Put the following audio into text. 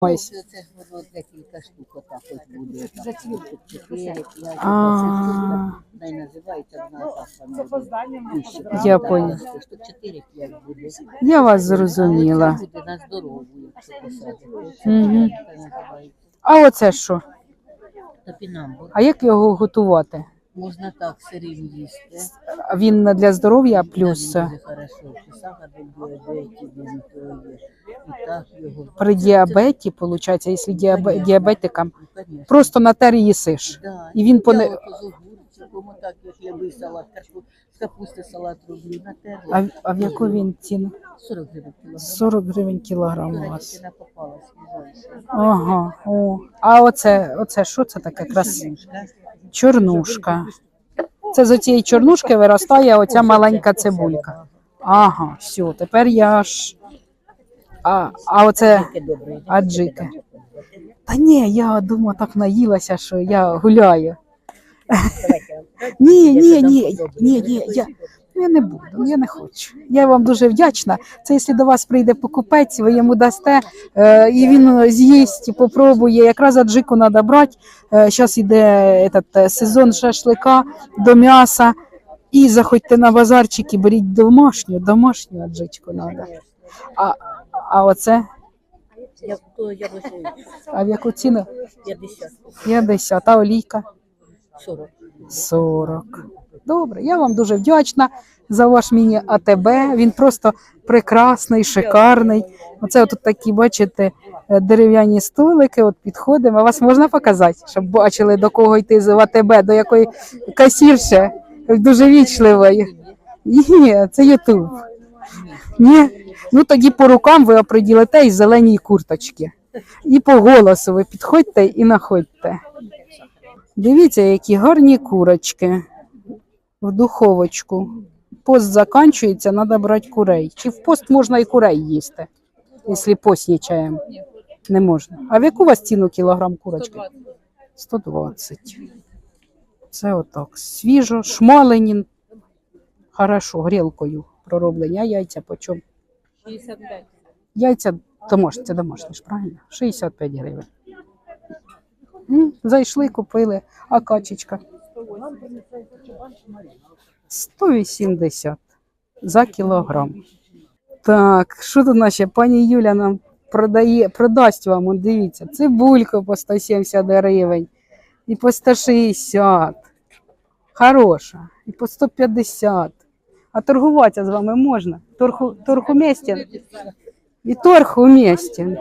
Ось. Це це воно декілька штук отак ось буде. Дай називається вона так. вона буде. Я поняла. Штук чотири-п'ять буде. Я вас зрозуміла. Це буде на здорову. Це А оце що? топінамбур. А як його готувати? Можна так сирим їсти. Він для здоров'я плюс Дуже хорошо. Діабеті, він то є. І так його. при діабеті, виходить, якщо діабе- діабетикам, Ну, конечно. просто на тер їсиш. Да. І він поне- Я от з огурчиком, отак, як я би салат, карту- з капусти салат роблю, натерла. А, а в яку він ціну? 40 гривень кілограм. 40 гривень кілограм у вас. Ага. О. А оце, оце що це таке? Крас... Чорнушка. Це з цієї чорнушки виростає оця маленька цибулька. Ага, все, тепер я ж. А, а оце аджики. Та ні, я думаю, так наїлася, що я гуляю. Ні, ні, ні, ні, ні, я, я не буду, я не хочу. Я вам дуже вдячна. Це якщо до вас прийде покупець, ви йому дасте, е, і він з'їсть, попробує. Якраз аджику треба брати. Зараз йде этот, е, сезон шашлика до м'яса. І заходьте на базарчик і беріть домашню, домашню аджичку треба. А, а оце, Я яблучний а в яку ціну? 50, 50, а олійка? 40. 40. Добре, я вам дуже вдячна за ваш міні-АТБ. Він просто прекрасний, шикарний. Оце тут такі, бачите, е, дерев'яні столики. От підходимо. А вас можна показати, щоб бачили, до кого йти з АТБ, до якої касірші, дуже вічливої. Ні, це Ютуб. Ні. Ну тоді по рукам ви оприділите і зеленій курточки. І по голосу ви підходьте і находьте. Дивіться, які гарні курочки в духовочку. Пост закінчується, треба брати курей. Чи в пост можна і курей їсти, якщо постнічаємо? Не можна. А в яку у вас ціну кілограм курочки? 120. Це отак. Свіжо, шмалені. Хорошо, грілкою пророблені. А яйця по чому? 65. Яйця домашні, це домашні ж, правильно? 65 гривень. М, Зайшли, купили, а качечка? 180 за кілограм. Так, що тут наші? Пані Юля нам продає, продасть вам, дивіться, цибульку по 170 гривень і по 160. Хороша. І по 150. А торгуватися з вами можна? Торг, торг місті? І торг уместен.